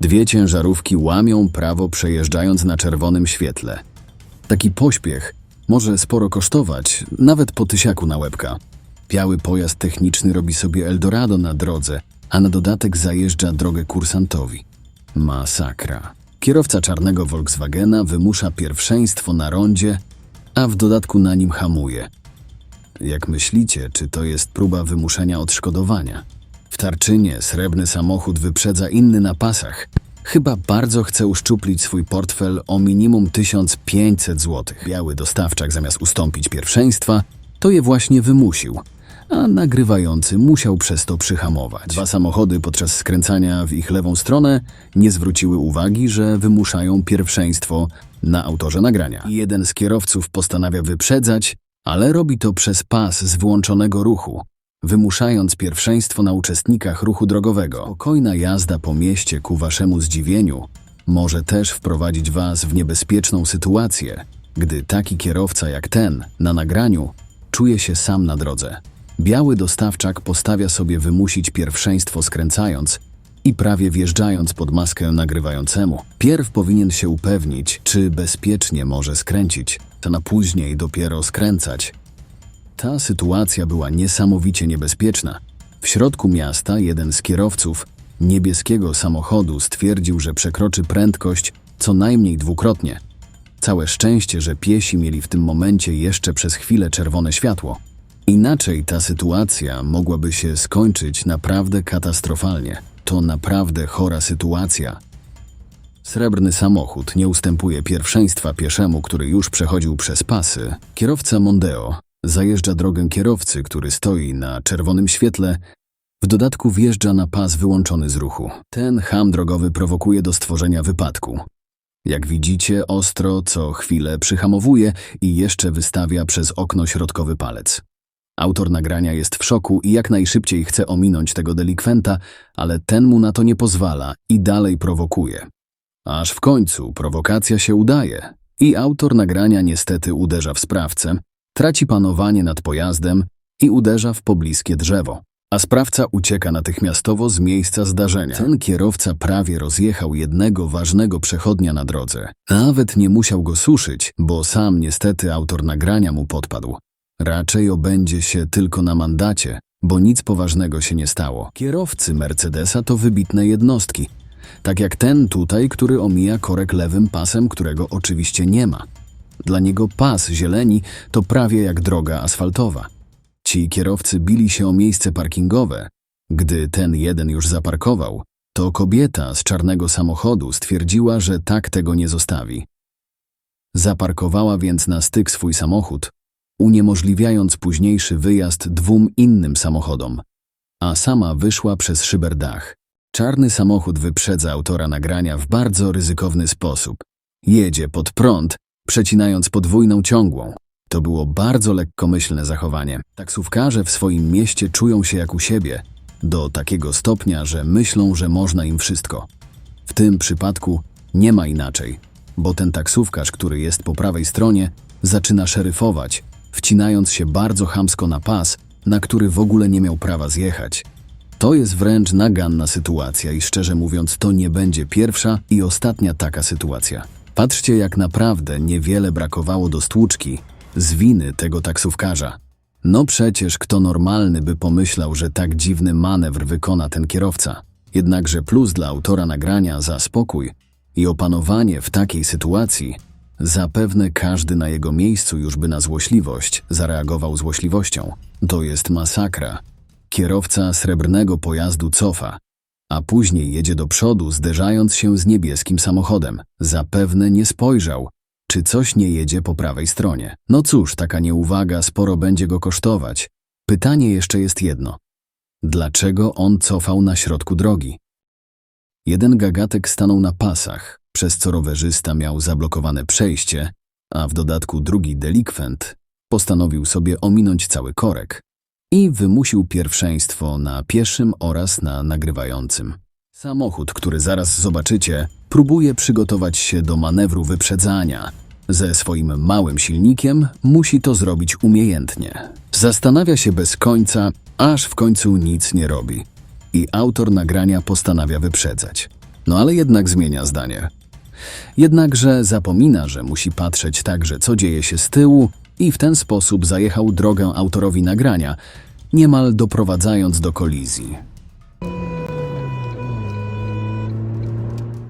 Dwie ciężarówki łamią prawo przejeżdżając na czerwonym świetle. Taki pośpiech może sporo kosztować, nawet po tysiaku na łebka. Biały pojazd techniczny robi sobie Eldorado na drodze, a na dodatek zajeżdża drogę kursantowi. Masakra. Kierowca czarnego Volkswagena wymusza pierwszeństwo na rondzie, a w dodatku na nim hamuje. Jak myślicie, czy to jest próba wymuszenia odszkodowania? W Tarczynie srebrny samochód wyprzedza inny na pasach. Chyba bardzo chce uszczuplić swój portfel o minimum 1500 zł. Biały dostawczak zamiast ustąpić pierwszeństwa, to je właśnie wymusił, a nagrywający musiał przez to przyhamować. Dwa samochody podczas skręcania w ich lewą stronę nie zwróciły uwagi, że wymuszają pierwszeństwo na autorze nagrania. Jeden z kierowców postanawia wyprzedzać, ale robi to przez pas z wyłączonego ruchu, wymuszając pierwszeństwo na uczestnikach ruchu drogowego. Spokojna jazda po mieście ku waszemu zdziwieniu może też wprowadzić was w niebezpieczną sytuację, gdy taki kierowca jak ten na nagraniu czuje się sam na drodze. Biały dostawczak postawia sobie wymusić pierwszeństwo skręcając i prawie wjeżdżając pod maskę nagrywającemu. Pierw powinien się upewnić, czy bezpiecznie może skręcić, a na później dopiero skręcać. Ta sytuacja była niesamowicie niebezpieczna. W środku miasta jeden z kierowców niebieskiego samochodu stwierdził, że przekroczy prędkość co najmniej dwukrotnie. Całe szczęście, że piesi mieli w tym momencie jeszcze przez chwilę czerwone światło. Inaczej ta sytuacja mogłaby się skończyć naprawdę katastrofalnie. To naprawdę chora sytuacja. Srebrny samochód nie ustępuje pierwszeństwa pieszemu, który już przechodził przez pasy. Kierowca Mondeo zajeżdża drogę kierowcy, który stoi na czerwonym świetle. W dodatku wjeżdża na pas wyłączony z ruchu. Ten ham drogowy prowokuje do stworzenia wypadku. Jak widzicie, ostro co chwilę przyhamowuje i jeszcze wystawia przez okno środkowy palec. Autor nagrania jest w szoku i jak najszybciej chce ominąć tego delikwenta, ale ten mu na to nie pozwala i dalej prowokuje. Aż w końcu prowokacja się udaje i autor nagrania niestety uderza w sprawcę, traci panowanie nad pojazdem i uderza w pobliskie drzewo. A sprawca ucieka natychmiastowo z miejsca zdarzenia. Ten kierowca prawie rozjechał jednego ważnego przechodnia na drodze. Nawet nie musiał go suszyć, bo sam niestety autor nagrania mu podpadł. Raczej obędzie się tylko na mandacie, bo nic poważnego się nie stało. Kierowcy Mercedesa to wybitne jednostki. Tak jak ten tutaj, który omija korek lewym pasem, którego oczywiście nie ma. Dla niego pas zieleni to prawie jak droga asfaltowa. Ci kierowcy bili się o miejsce parkingowe. Gdy ten jeden już zaparkował, to kobieta z czarnego samochodu stwierdziła, że tak tego nie zostawi. Zaparkowała więc na styk swój samochód, uniemożliwiając późniejszy wyjazd dwóm innym samochodom, a sama wyszła przez szyberdach. Czarny samochód wyprzedza autora nagrania w bardzo ryzykowny sposób. Jedzie pod prąd, przecinając podwójną ciągłą. To było bardzo lekkomyślne zachowanie. Taksówkarze w swoim mieście czują się jak u siebie, do takiego stopnia, że myślą, że można im wszystko. W tym przypadku nie ma inaczej, bo ten taksówkarz, który jest po prawej stronie, zaczyna szeryfować, wcinając się bardzo chamsko na pas, na który w ogóle nie miał prawa zjechać. To jest wręcz naganna sytuacja i szczerze mówiąc, to nie będzie pierwsza i ostatnia taka sytuacja. Patrzcie, jak naprawdę niewiele brakowało do stłuczki z winy tego taksówkarza. No przecież kto normalny by pomyślał, że tak dziwny manewr wykona ten kierowca. Jednakże plus dla autora nagrania za spokój i opanowanie w takiej sytuacji, zapewne każdy na jego miejscu już by na złośliwość zareagował złośliwością. To jest masakra. Kierowca srebrnego pojazdu cofa, a później jedzie do przodu, zderzając się z niebieskim samochodem. Zapewne nie spojrzał, czy coś nie jedzie po prawej stronie. No cóż, taka nieuwaga sporo będzie go kosztować. Pytanie jeszcze jest jedno. Dlaczego on cofał na środku drogi? Jeden gagatek stanął na pasach, przez co rowerzysta miał zablokowane przejście, a w dodatku drugi delikwent postanowił sobie ominąć cały korek i wymusił pierwszeństwo na pieszym oraz na nagrywającym. Samochód, który zaraz zobaczycie, próbuje przygotować się do manewru wyprzedzania. Ze swoim małym silnikiem musi to zrobić umiejętnie. Zastanawia się bez końca, aż w końcu nic nie robi. I autor nagrania postanawia wyprzedzać. No ale jednak zmienia zdanie. Jednakże zapomina, że musi patrzeć także, co dzieje się z tyłu, i w ten sposób zajechał drogę autorowi nagrania, niemal doprowadzając do kolizji.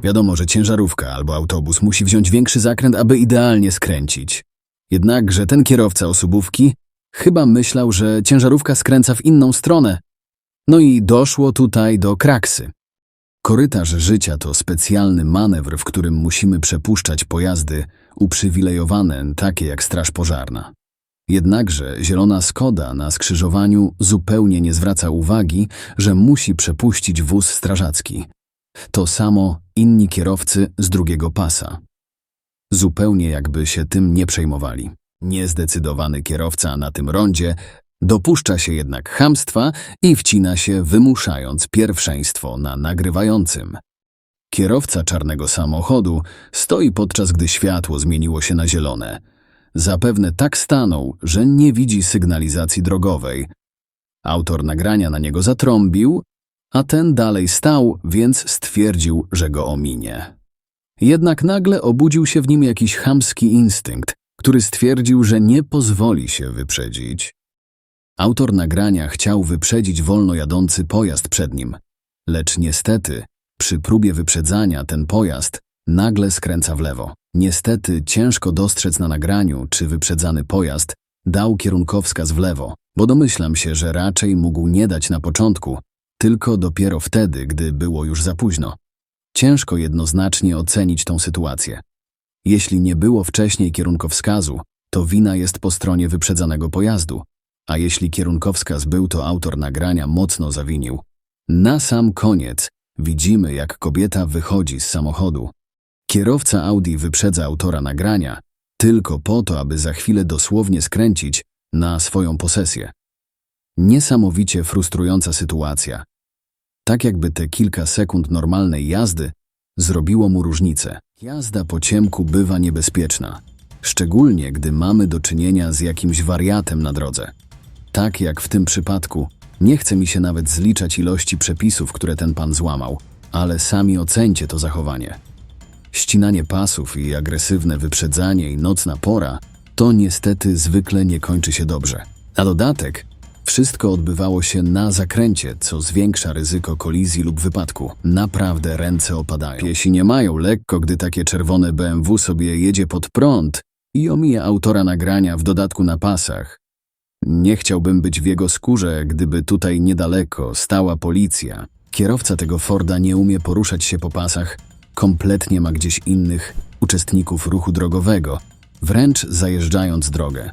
Wiadomo, że ciężarówka albo autobus musi wziąć większy zakręt, aby idealnie skręcić. Jednakże ten kierowca osobówki chyba myślał, że ciężarówka skręca w inną stronę. No i doszło tutaj do kraksy. Korytarz życia to specjalny manewr, w którym musimy przepuszczać pojazdy uprzywilejowane, takie jak straż pożarna. Jednakże zielona Skoda na skrzyżowaniu zupełnie nie zwraca uwagi, że musi przepuścić wóz strażacki. To samo inni kierowcy z drugiego pasa. Zupełnie jakby się tym nie przejmowali. Niezdecydowany kierowca na tym rondzie dopuszcza się jednak chamstwa i wcina się, wymuszając pierwszeństwo na nagrywającym. Kierowca czarnego samochodu stoi podczas gdy światło zmieniło się na zielone. Zapewne tak stanął, że nie widzi sygnalizacji drogowej. Autor nagrania na niego zatrąbił, a ten dalej stał, więc stwierdził, że go ominie. Jednak nagle obudził się w nim jakiś chamski instynkt, który stwierdził, że nie pozwoli się wyprzedzić. Autor nagrania chciał wyprzedzić wolno jadący pojazd przed nim, lecz niestety przy próbie wyprzedzania ten pojazd nagle skręca w lewo. Niestety ciężko dostrzec na nagraniu, czy wyprzedzany pojazd dał kierunkowskaz w lewo, bo domyślam się, że raczej mógł nie dać na początku, tylko dopiero wtedy, gdy było już za późno. Ciężko jednoznacznie ocenić tą sytuację. Jeśli nie było wcześniej kierunkowskazu, to wina jest po stronie wyprzedzanego pojazdu, a jeśli kierunkowskaz był, to autor nagrania mocno zawinił. Na sam koniec widzimy, jak kobieta wychodzi z samochodu. Kierowca Audi wyprzedza autora nagrania tylko po to, aby za chwilę dosłownie skręcić na swoją posesję. Niesamowicie frustrująca sytuacja. Tak jakby te kilka sekund normalnej jazdy zrobiło mu różnicę. Jazda po ciemku bywa niebezpieczna, szczególnie gdy mamy do czynienia z jakimś wariatem na drodze. Tak jak w tym przypadku, nie chce mi się nawet zliczać ilości przepisów, które ten pan złamał, ale sami ocencie to zachowanie. Ścinanie pasów i agresywne wyprzedzanie i nocna pora to niestety zwykle nie kończy się dobrze. Na dodatek, wszystko odbywało się na zakręcie, co zwiększa ryzyko kolizji lub wypadku. Naprawdę ręce opadają. Piesi nie mają lekko, gdy takie czerwone BMW sobie jedzie pod prąd i omija autora nagrania w dodatku na pasach. Nie chciałbym być w jego skórze, gdyby tutaj niedaleko stała policja. Kierowca tego Forda nie umie poruszać się po pasach, kompletnie ma gdzieś innych uczestników ruchu drogowego, wręcz zajeżdżając drogę.